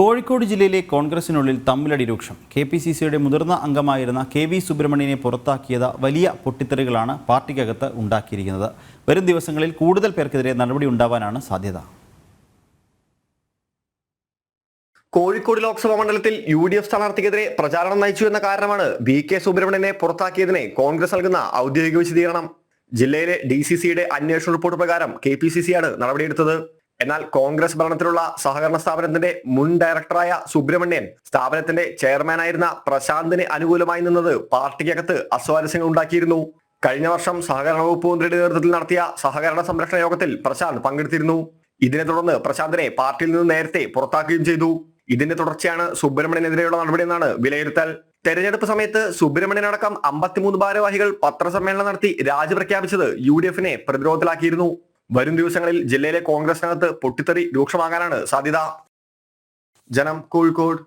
കോഴിക്കോട് ജില്ലയിലെ കോൺഗ്രസിനുള്ളിൽ തമ്മിലടി രൂക്ഷം. K P C സിയുടെ മുതിർന്ന അംഗമായിരുന്ന കെ വി സുബ്രഹ്മണ്യനെ പുറത്താക്കിയത് വലിയ പൊട്ടിത്തെറികളാണ് പാർട്ടിക്കകത്ത് ഉണ്ടാക്കിയിരിക്കുന്നത്. വരും ദിവസങ്ങളിൽ കൂടുതൽ പേർക്കെതിരെ നടപടി ഉണ്ടാവാനാണ് സാധ്യത. കോഴിക്കോട് ലോക്സഭാ മണ്ഡലത്തിൽ യു ഡി എഫ് സ്ഥാനാർത്ഥിക്കെതിരെ പ്രചാരണം നയിച്ചു എന്ന കാരണമാണ് ബി കെ സുബ്രഹ്മണ്യനെ പുറത്താക്കിയതിനെ കോൺഗ്രസ് നൽകുന്ന ഔദ്യോഗിക വിശദീകരണം. ജില്ലയിലെ ഡി സി സിയുടെ അന്വേഷണ റിപ്പോർട്ട് പ്രകാരം കെ പി സി സിയാണ് നടപടിയെടുത്തത്. എന്നാൽ കോൺഗ്രസ് ഭരണത്തിലുള്ള സഹകരണ സ്ഥാപനത്തിന്റെ മുൻ ഡയറക്ടറായ സുബ്രഹ്മണ്യൻ സ്ഥാപനത്തിന്റെ ചെയർമാനായിരുന്ന പ്രശാന്തിന് അനുകൂലമായി നിന്നത് പാർട്ടിക്കകത്ത് അസ്വാരസ്യങ്ങൾ ഉണ്ടാക്കിയിരുന്നു. കഴിഞ്ഞ വർഷം സഹകരണ വകുപ്പ് മന്ത്രിയുടെ നേതൃത്വത്തിൽ നടത്തിയ സഹകരണ സംരക്ഷണ യോഗത്തിൽ പ്രശാന്ത് പങ്കെടുത്തിരുന്നു. ഇതിനെ തുടർന്ന് പ്രശാന്തിനെ പാർട്ടിയിൽ നിന്ന് നേരത്തെ പുറത്താക്കുകയും ചെയ്തു. ഇതിന്റെ തുടർച്ചയാണ് സുബ്രഹ്മണ്യനെതിരെയുള്ള നടപടിയെന്നാണ് വിലയിരുത്തൽ. തെരഞ്ഞെടുപ്പ് സമയത്ത് സുബ്രഹ്മണ്യൻ അടക്കം അമ്പത്തിമൂന്ന് ഭാരവാഹികൾ പത്രസമ്മേളനം നടത്തി രാജി പ്രഖ്യാപിച്ചത് യു ഡി എഫിനെ പ്രതിരോധത്തിലാക്കിയിരുന്നു. വരും ദിവസങ്ങളിൽ ജില്ലയിലെ കോൺഗ്രസ് കോൺഗ്രസിനകത്ത് പൊട്ടിത്തെറി രൂക്ഷമാകാനാണ് സാധ്യത. ജനം കോഴിക്കോട്.